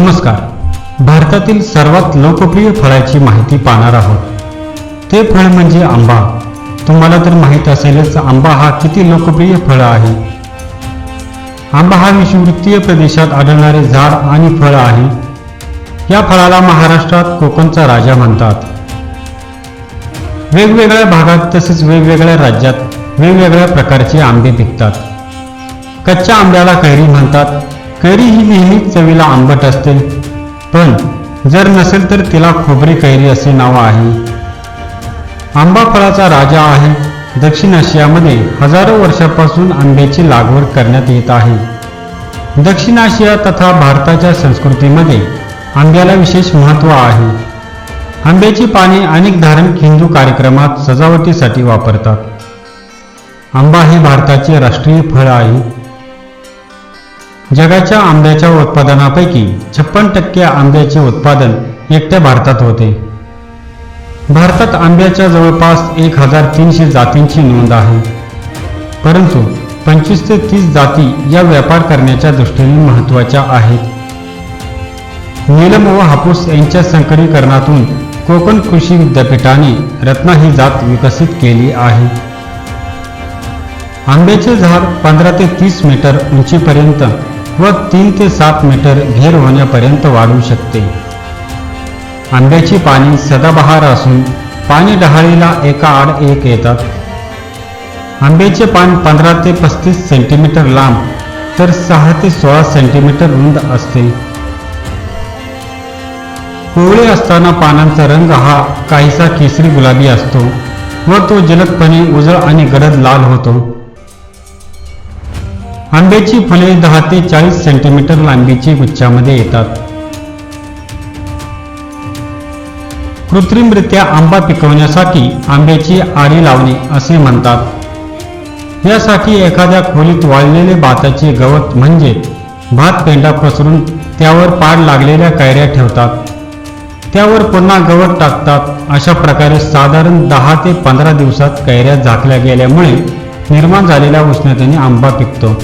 नमस्कार. भारतातील सर्वात लोकप्रिय फळाची माहिती पाहणार आहोत. ते फळ म्हणजे आंबा. तुम्हाला तर माहीत असेलच आंबा हा किती लोकप्रिय फळ आहे. आंबा हा विषुवृत्तीय प्रदेशात आढळणारे झाड आणि फळ आहे. या फळाला महाराष्ट्रात कोकणचा राजा म्हणतात. वेगवेगळ्या भागात तसेच वेगवेगळ्या राज्यात वेगवेगळ्या प्रकारचे आंबे पिकतात. कच्च्या आंब्याला कैरी म्हणतात. कैरी ही नेहमीच चवीला आंबट असते. पण जर नसेल तर तिला खोबरी कैरी असे नाव आहे. आंबा फळाचा राजा आहे. दक्षिण आशियामध्ये हजारो वर्षापासून आंब्याची लागवड करण्यात येत आहे. दक्षिण आशिया तथा भारताच्या संस्कृतीमध्ये आंब्याला विशेष महत्त्व आहे. आंब्याची पाने अनेक धार्मिक हिंदू कार्यक्रमात सजावटीसाठी वापरतात. आंबा हे भारताचे राष्ट्रीय फळ आहे. जगाच्या आंब्याच्या उत्पादनापैकी छप्पन टक्के आंब्याचे उत्पादन एकट्या भारतात होते. भारतात आंब्याच्या जवळपास एक हजार तीनशे जातींची नोंद आहे. परंतु पंचवीस ते तीस जाती या व्यापार करण्याच्या दृष्टीने महत्त्वाच्या आहेत. नीलम व हापूस यांच्या संकरीकरणातून कोकण कृषी विद्यापीठाने रत्ना ही जात विकसित केली आहे. आंब्याचे झाड पंधरा ते तीस मीटर उंचीपर्यंत व तीन ते सात मीटर घेर होण्यापर्यंत वाढू शकते. आंब्याची पाने सदाबहार असून पाणी डहाळीला एका आड एक येतात. आंब्याचे पान पंधरा ते पस्तीस सेंटीमीटर लांब तर सहा ते सोळा सेंटीमीटर रुंद असते. कोवळे असताना पानांचा रंग हा काहीसा केसरी गुलाबी असतो व तो जलदपणे उजळ आणि गडद लाल होतो. आंब्याची फुले दहा ते चाळीस सेंटीमीटर लांबीची गुच्छामध्ये येतात. कृत्रिमरित्या आंबा पिकवण्यासाठी आंब्याची आडी लावणे असे म्हणतात. यासाठी एखाद्या खोलीत वाळलेले भाताचे गवत म्हणजे भात पेंडा पसरून त्यावर पाड लागलेल्या कैऱ्या ठेवतात. त्यावर पुन्हा गवत टाकतात. अशा प्रकारे साधारण दहा ते पंधरा दिवसात कैऱ्या झाकल्या गेल्यामुळे निर्माण झालेल्या उष्णतेने आंबा पिकतो.